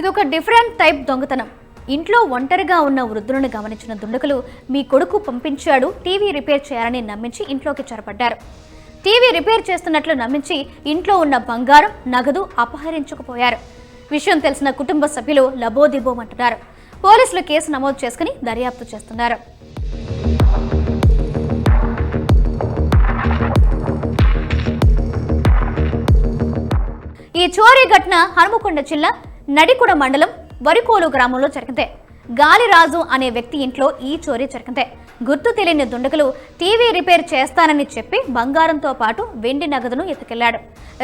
ఇది ఒక different type దొంగతనం. ఇంట్లో ఒంటరిగా ఉన్న వృద్ధులను గమనించిన దుండకులు మీ కొడుకు పంపించాడు టీవీ రిపేర్ చేయాలని నమ్మించి ఇంట్లోకి చొరబడ్డారు. టీవీ రిపేర్ చేస్తున్నట్లు నమ్మించి ఇంట్లో ఉన్న బంగారం నగదు అపహరించుకుపోయారు. విషయం తెలిసిన కుటుంబ సభ్యులు లబోదిబోమంటున్నారు. పోలీసులు కేసు నమోదు చేసుకుని దర్యాప్తు చేస్తున్నారు. ఈ చోరీ ఘటన హనుమకొండ జిల్లా నడికుడ మండలం వరికోలు గ్రామంలో జరిగింది. గాలిరాజు అనే వ్యక్తి ఇంట్లో ఈ చోరీ జరిగింది. గుర్తు తెలియని దుండగులు టీవీ రిపేర్ చేస్తానని చెప్పి బంగారంతో పాటు వెండి నగదును ఎత్తుకెళ్ళాడు.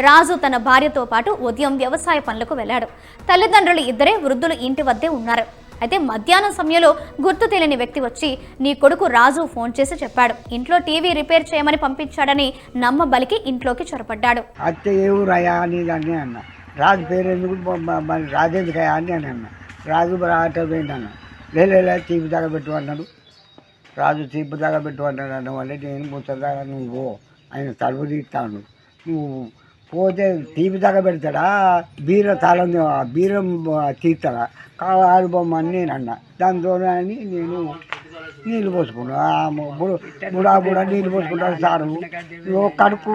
రాజు తన భార్యతో పాటు ఉదయం వ్యవసాయ పనులకు వెళ్ళాడు. తల్లిదండ్రులు ఇద్దరే వృద్ధులు ఇంటి వద్దే ఉన్నారు. అయితే మధ్యాహ్నం సమయంలో గుర్తు తెలియని వ్యక్తి వచ్చి నీ కొడుకు రాజు ఫోన్ చేసి చెప్పాడు. ఇంట్లో టీవీ రిపేర్ చేయమని పంపించాడని నమ్మబలికి ఇంట్లోకి చొరబడ్డాడు. అన్న. రాజు పేరు ఎందుకు మరి రాజు ఎందుకయ్యా అని అని అన్న. రాజు ఆట పోయింది అన్న లేలే తీపి దాకా పెట్టు అన్నాడు. రాజు చీపు దాకా పెట్టు అన్నాడు అన్న వల్ల నేను ముచ్చదాకా నువ్వు పో. ఆయన తలుపు తీస్తాను నువ్వు పోతే తీపి దాకా పెడతాడా? బీర తాళం ఆ బీరం తీస్తాడా? కావాలి బొమ్మని నేను అన్న. దాంతో అని నేను నీళ్ళు పోసుకున్నా బుడా బుడా నీళ్ళు పోసుకుంటారు సారు. ఓ కడుక్కు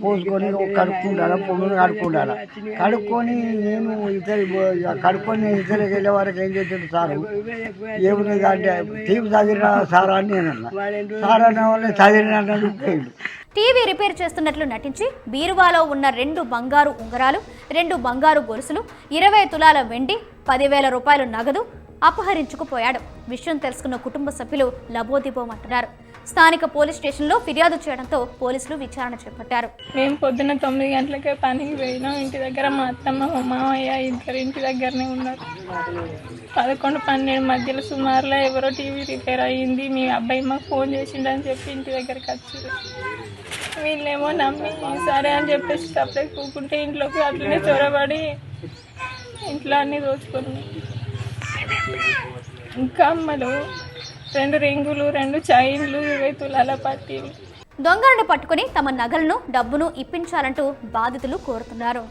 పోసుకొని ఒక కడుక్కుంటాను పొమ్మును కడుక్కుంటాను కడుక్కొని నేను ఇద్దరు కడుక్కొని ఇద్దరికి వెళ్ళే వరకు ఏం చేశాడు సారు? ఏమున్నది అంటే టీవీ చదివిన సారా అని నేను అన్నా. సార్ అన్న వాళ్ళే చదివిన అన్నాడు టీవీ రిపేర్ చేస్తున్నట్లు నటించి బీరువాలో ఉన్న రెండు బంగారు ఉంగరాలు రెండు బంగారు గొలుసులు ఇరవై తులాల వెండి పదివేల రూపాయలు నగదు అపహరించుకుపోయాడు. విషయం తెలుసుకున్న కుటుంబ సభ్యులు లబోదిబోమంటున్నారు స్థానిక పోలీస్ స్టేషన్లో ఫిర్యాదు చేయడంతో పోలీసులు విచారణ చేపట్టారు. మేము పొద్దున్న తొమ్మిది గంటలకే పనికి పోయినాం. ఇంటి దగ్గర మా అత్తమ్మ మా మామయ్య ఇద్దరు ఇంటి దగ్గరనే ఉన్నారు. పదకొండు పన్నెండు మధ్యలో సుమారులో ఎవరో టీవీ రిపేర్ అయ్యింది. మీ అబ్బాయి మాకు ఫోన్ చేసిండని చెప్పి ఇంటి దగ్గరికి వచ్చారు వీళ్ళేమో నమ్మి సరే అని చెప్పేసి సప్లై కూకుంటే ఇంట్లోకి అట్లనే చొరబడి ఇంట్లో అన్నీ దోచుకున్నాం. ఇంకా అమ్మలు రెండు రింగులు రెండు చైన్లు ఇరవై తులాల పట్టీలు దొంగలను పట్టుకుని తమ నగలను డబ్బును ఇప్పించాలంటూ బాధితులు కోరుతున్నారు.